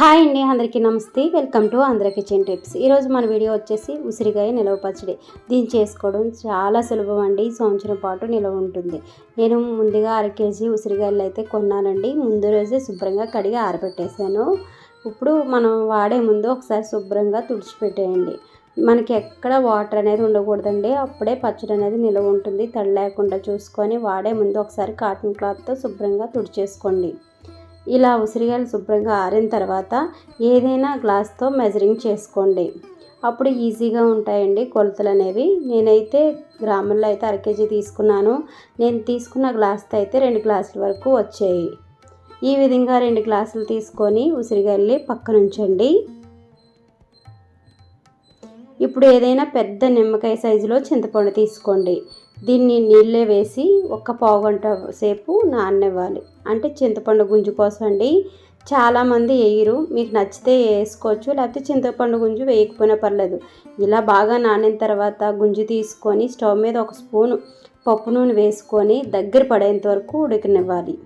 Hi అండి అందరికీ నమస్తే. Welcome to Andhra kitchen tips. ఈరోజు మన వీడియో వచ్చేసి ఉసిరికాయ నిలవ పచ్చడి. దీన్ని చేసుకోవడం చాలా సులభం అండి. సంవత్సరం పాటు నిలవ ఉంటుంది. నేను ముందుగా అర కేజీ ఉసిరికాయలు అయితే కొన్నానండి. ముందు రోజే శుభ్రంగా కడిగి ఆరబెట్టేశాను. ఇప్పుడు మనం వాడే ముందు ఒకసారి శుభ్రంగా తుడిచిపెట్టేయండి. మనకి ఎక్కడ వాటర్ అనేది ఉండకూడదండి. అప్పుడే పచ్చడి అనేది నిలవ ఉంటుంది. తడి లేకుండా చూసుకొని వాడే ముందు ఒకసారి కాటన్ క్లాత్తో శుభ్రంగా తుడిచేసుకోండి. ఇలా ఉసిరికాయలు శుభ్రంగా ఆరిన తర్వాత ఏదైనా గ్లాస్తో మెజరింగ్ చేసుకోండి. అప్పుడు ఈజీగా ఉంటాయండి కొలతలు అనేవి నేనైతే గ్రాముల్లో అయితే అర కేజీ తీసుకున్నాను. నేను తీసుకున్న గ్లాస్తో అయితే రెండు గ్లాసుల వరకు వచ్చాయి. ఈ విధంగా రెండు గ్లాసులు తీసుకొని ఉసిరిగాయల్ని పక్కన ఉంచండి. ఇప్పుడు ఏదైనా పెద్ద నిమ్మకాయ సైజులో చింతపండు తీసుకోండి. దీన్ని నీళ్ళే వేసి ఒక పావు గంట సేపు నాననివ్వాలి. అంటే చింతపండు గుంజు కోసం అండి. చాలామంది వేయరు. మీకు నచ్చితే వేసుకోవచ్చు. లేకపోతే చింతపండు గుంజు వేయకపోయినా పర్లేదు. ఇలా బాగా నానిన తర్వాత గుంజు తీసుకొని స్టవ్ మీద ఒక స్పూన్ పప్పు నూనె వేసుకొని దగ్గర పడేంత వరకు ఉడికనివ్వాలి.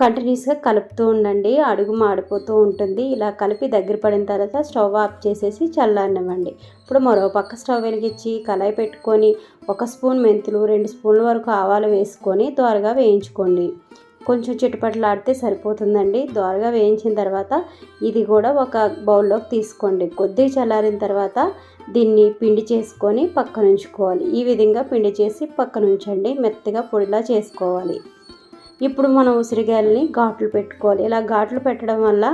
కంటిన్యూస్గా కలుపుతూ ఉండండి. అడుగు మాడిపోతూ ఉంటుంది. ఇలా కలిపి దగ్గర పడిన తర్వాత స్టవ్ ఆఫ్ చేసేసి చల్లనివ్వండి ఇప్పుడు మరో పక్క స్టవ్ వెలిగించి కళాయి పెట్టుకొని ఒక స్పూన్ మెంతులు రెండు స్పూన్ల వరకు ఆవాలు వేసుకొని త్వరగా వేయించుకోండి. కొంచెం చిట్టుపట్లాడితే సరిపోతుందండి. దోరగా వేయించిన తర్వాత ఇది కూడా ఒక బౌల్లోకి తీసుకోండి. కొద్దిగా చల్లారిన తర్వాత దీన్ని పిండి చేసుకొని పక్కన ఉంచుకోవాలి ఈ విధంగా పిండి చేసి పక్కన ఉంచండి మెత్తగా పొడిలా చేసుకోవాలి. ఇప్పుడు మనం ఉసిరికాయలని ఘాట్లు పెట్టుకోవాలి. ఇలా ఘాట్లు పెట్టడం వల్ల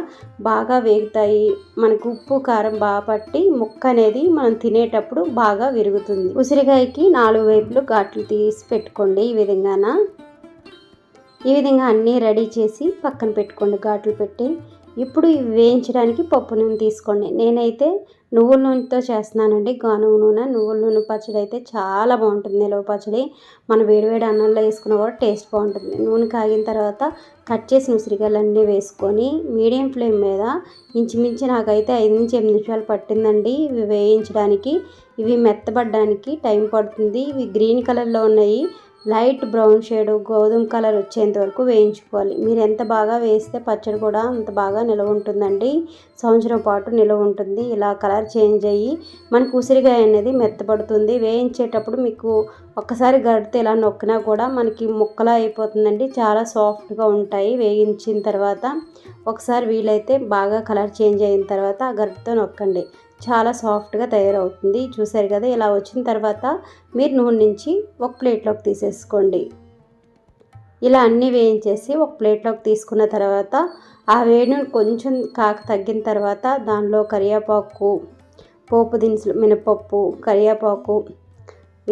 బాగా వేగుతాయి. మనకు ఉప్పు కారం బాగా పట్టి ముక్క అనేది మనం తినేటప్పుడు బాగా విరుగుతుంది. ఉసిరికాయకి నాలుగు వైపులు ఘాట్లు తీసి పెట్టుకోండి ఈ విధంగాన? ఈ విధంగా అన్నీ రెడీ చేసి పక్కన పెట్టుకోండి. ఘాట్లు పెట్టి ఇప్పుడు ఇవి వేయించడానికి పప్పు నూనె తీసుకోండి. నేనైతే నువ్వుల నూనెతో చేస్తున్నానండి. గానుగ నూనె నువ్వుల నూనె పచ్చడి అయితే చాలా బాగుంటుంది. నిలవ పచ్చడి మన వేడివేడి అన్నంలో వేసుకున్న కూడా టేస్ట్ బాగుంటుంది. నూనె కాగిన తర్వాత కట్ చేసిన ఉసిరికాయలన్నీ వేసుకొని మీడియం ఫ్లేమ్ మీద ఇంచుమించు నాకైతే ఐదు నుంచి ఎనిమిది నిమిషాలు పట్టిందండి ఇవి వేయించడానికి. ఇవి మెత్తబడడానికి టైం పడుతుంది. ఇవి గ్రీన్ కలర్లో ఉన్నాయి. లైట్ బ్రౌన్ షేడ్ గోధుమ కలర్ వచ్చేంత వరకు వేయించుకోవాలి. మీరు ఎంత బాగా వేస్తే పచ్చడి కూడా అంత బాగా నిలవ ఉంటుందండి. సంవత్సరం పాటు నిలవ ఉంటుంది. ఇలా కలర్ చేంజ్ అయ్యి మనకు ఉసిరికాయ అనేది మెత్తబడుతుంది. వేయించేటప్పుడు మీకు ఒక్కసారి గడితే ఇలా నొక్కినా కూడా మనకి ముక్కలా అయిపోతుందండి. చాలా సాఫ్ట్గా ఉంటాయి. వేయించిన తర్వాత ఒకసారి వీలైతే బాగా కలర్ చేంజ్ అయిన తర్వాత ఆ గరిటతో నొక్కండి. చాలా సాఫ్ట్గా తయారవుతుంది. చూసారు కదా ఇలా వచ్చిన తర్వాత మీరు నూనె నుంచి ఒక ప్లేట్లోకి తీసేసుకోండి. ఇలా అన్నీ వేయించేసి ఒక ప్లేట్లోకి తీసుకున్న తర్వాత ఆ వేడిని కొంచెం కాక తగ్గిన తర్వాత దానిలో కరివేపాకు పోపు దినుసులు మినపప్పు కరివేపాకు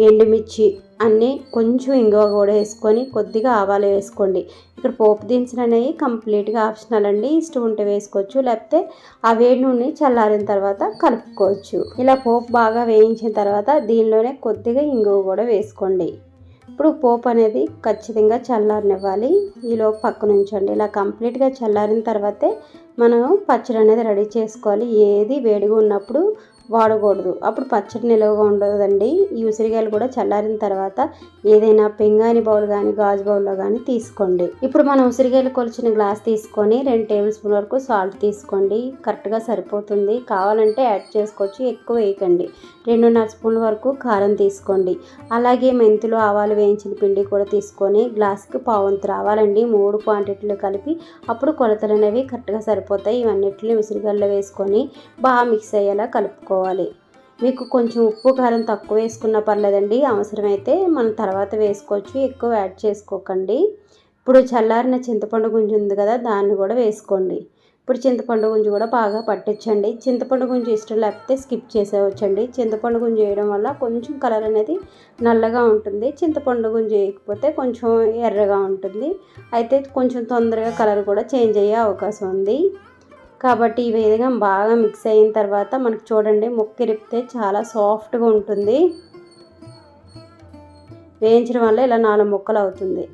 ఎండుమిర్చి అన్నీ కొంచెం ఇంగువ కూడా వేసుకొని కొద్దిగా ఆవాలు వేసుకోండి. ఇక్కడ పోపు దినుసులు అనేవి కంప్లీట్గా ఆప్షనల్ అండి. ఇష్టం ఉంటే వేసుకోవచ్చు లేకపోతే ఆ వేడి నూనె చల్లారిన తర్వాత కలుపుకోవచ్చు. ఇలా పోపు బాగా వేయించిన తర్వాత దీనిలోనే కొద్దిగా ఇంగువ కూడా వేసుకోండి. ఇప్పుడు పోపు అనేది ఖచ్చితంగా చల్లారనివ్వాలి. ఈలోపు పక్కన ఉంచండి. ఇలా కంప్లీట్గా చల్లారిన తర్వాతే మనం పచ్చడి అనేది రెడీ చేసుకోవాలి. ఏది వేడిగా ఉన్నప్పుడు వాడకూడదు. అప్పుడు పచ్చడి నిలవగా ఉండదండి. ఈ ఉసిరికాయలు కూడా చల్లారిన తర్వాత ఏదైనా పెంగాని బౌల్ కానీ గాజు బౌల్లో కానీ తీసుకోండి. ఇప్పుడు మనం ఉసిరికాయలు కొలిచిన గ్లాస్ తీసుకొని రెండు టేబుల్ స్పూన్ వరకు సాల్ట్ తీసుకోండి. కరెక్ట్గా సరిపోతుంది. కావాలంటే యాడ్ చేసుకోవచ్చు. ఎక్కువ వేయకండి. రెండున్నర స్పూన్ వరకు కారం తీసుకోండి. అలాగే మెంతులు ఆవాలు వేయించిన పిండి కూడా తీసుకొని గ్లాస్కి పావంతు రావాలండి. మూడు క్వాంటిటీలు కలిపి అప్పుడు కొలతలు అనేవి కరెక్ట్గా సరిపోతాయి. ఇవన్నిటిని ఉసిరికాయల్లో వేసుకొని బాగా మిక్స్ అయ్యేలా కలుపుకోవాలి వేసుకోవాలి. మీకు కొంచెం ఉప్పు కారం తక్కువ వేసుకున్నా పర్లేదండి. అవసరమైతే మనం తర్వాత వేసుకోవచ్చు. ఎక్కువ యాడ్ చేసుకోకండి. ఇప్పుడు చల్లారిన చింతపండు గుంజు ఉంది కదా దాన్ని కూడా వేసుకోండి. ఇప్పుడు చింతపండు గుంజు కూడా బాగా పట్టించండి. చింతపండు గుంజు ఇష్టం లేకపోతే స్కిప్ చేసేవచ్చండి చింతపండు గుంజు వేయడం వల్ల కొంచెం కలర్ అనేది నల్లగా ఉంటుంది. చింతపండు గుంజు వేయకపోతే కొంచెం ఎర్రగా ఉంటుంది. అయితే కొంచెం తొందరగా కలర్ కూడా చేంజ్ అయ్యే అవకాశం ఉంది. కాబట్టి ఈ విధంగా బాగా మిక్స్ అయిన తర్వాత మనకు చూడండి ముక్క ఇరిపితే చాలా సాఫ్ట్గా ఉంటుంది. వేయించడం వల్ల ఇలా నాలుగు ముక్కలు అవుతుంది.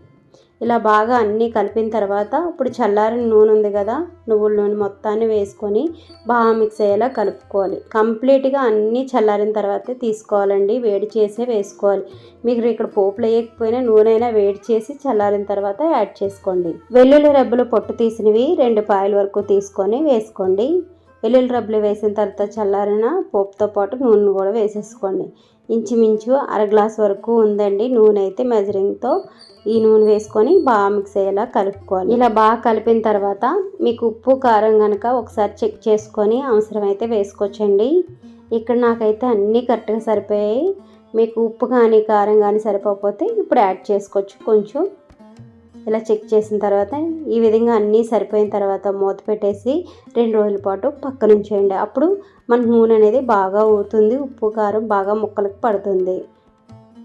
ఇలా బాగా అన్నీ కలిపిన తర్వాత ఇప్పుడు చల్లారిన నూనె ఉంది కదా నువ్వుల నూనె మొత్తాన్ని వేసుకొని బాగా మిక్స్ అయ్యేలా కలుపుకోవాలి. కంప్లీట్గా అన్నీ చల్లారిన తర్వాతే తీసుకోవాలండి వేడి చేసే వేసుకోవాలి. మీకు ఇక్కడ పోపులు వేయకపోయినా నూనె అయినా వేడి చేసి చల్లారిన తర్వాత యాడ్ చేసుకోండి. వెల్లుల్లి రెబ్బలు పొట్టు తీసినవి రెండు పాయల వరకు తీసుకొని వేసుకోండి. వెల్లుల్లి రబ్బులు వేసిన తర్వాత చల్లారిన పోపుతో పాటు నూనె కూడా వేసేసుకోండి. ఇంచుమించు అర గ్లాస్ వరకు ఉందండి నూనె అయితే మెజరింగ్తో ఈ నూనె వేసుకొని బాగా మిక్స్ అయ్యేలా కలుపుకోవాలి. ఇలా బాగా కలిపిన తర్వాత మీకు ఉప్పు కారం కనుక ఒకసారి చెక్ చేసుకొని అవసరమైతే వేసుకోవచ్చండి. ఇక్కడ నాకైతే అన్నీ కరెక్ట్గా సరిపోయాయి. మీకు ఉప్పు కానీ కారం కానీ సరిపోకపోతే ఇప్పుడు యాడ్ చేసుకోవచ్చు. కొంచెం ఇలా చెక్ చేసిన తర్వాత ఈ విధంగా అన్నీ సరిపోయిన తర్వాత మూత పెట్టేసి రెండు రోజుల పాటు పక్కన ఉంచేయండి. అప్పుడు మన నూనె అనేది బాగా ఊరుతుంది ఉప్పు కారం బాగా ముక్కలకు పడుతుంది.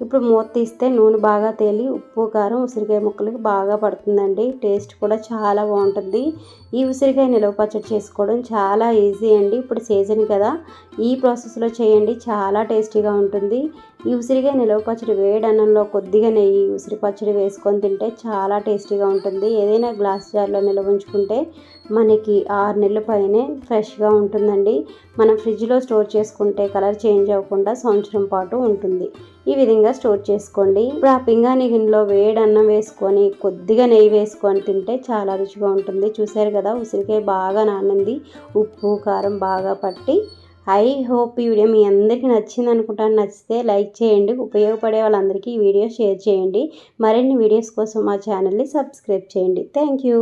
ఇప్పుడు మూత తీస్తే నూనె బాగా తేలి ఉప్పు కారం ఉసిరికాయ ముక్కలకి బాగా పడుతుందండి. టేస్ట్ కూడా చాలా బాగుంటుంది. ఈ ఉసిరికాయ నిలవ పచ్చడి చేసుకోవడం చాలా ఈజీ అండి. ఇప్పుడు సీజన్ కదా ఈ ప్రాసెస్లో చేయండి. చాలా టేస్టీగా ఉంటుంది. ఈ ఉసిరికాయ నిలవ పచ్చడి వేడి అన్నంలో కొద్దిగా నెయ్యి ఉసిరి పచ్చడి వేసుకొని తింటే చాలా టేస్టీగా ఉంటుంది. ఏదైనా గ్లాస్ జార్లో నిల్వ ఉంచుకుంటే మనకి ఆరు నెలల పైనే ఫ్రెష్గా ఉంటుందండి. మనం ఫ్రిడ్జ్లో స్టోర్ చేసుకుంటే కలర్ చేంజ్ అవ్వకుండా సంవత్సరం పాటు ఉంటుంది. ఈ విధంగా స్టోర్ చేసుకోండి. ఇప్పుడు ఆ పింగాణి గిన్నెలో వేడి అన్నం వేసుకొని కొద్దిగా నెయ్యి వేసుకొని తింటే చాలా రుచిగా ఉంటుంది. చూసారు కదా ఉసిరికాయ బాగా నానింది. ఉప్పు కారం బాగా పట్టి ఐ హోప్ ఈ వీడియో మీ అందరికీ నచ్చింది అనుకుంటాను. నచ్చితే లైక్ చేయండి. ఉపయోగపడే వాళ్ళందరికీ ఈ వీడియో షేర్ చేయండి. మరిన్ని వీడియోస్ కోసం మా ఛానల్ని సబ్స్క్రైబ్ చేయండి. Thank you.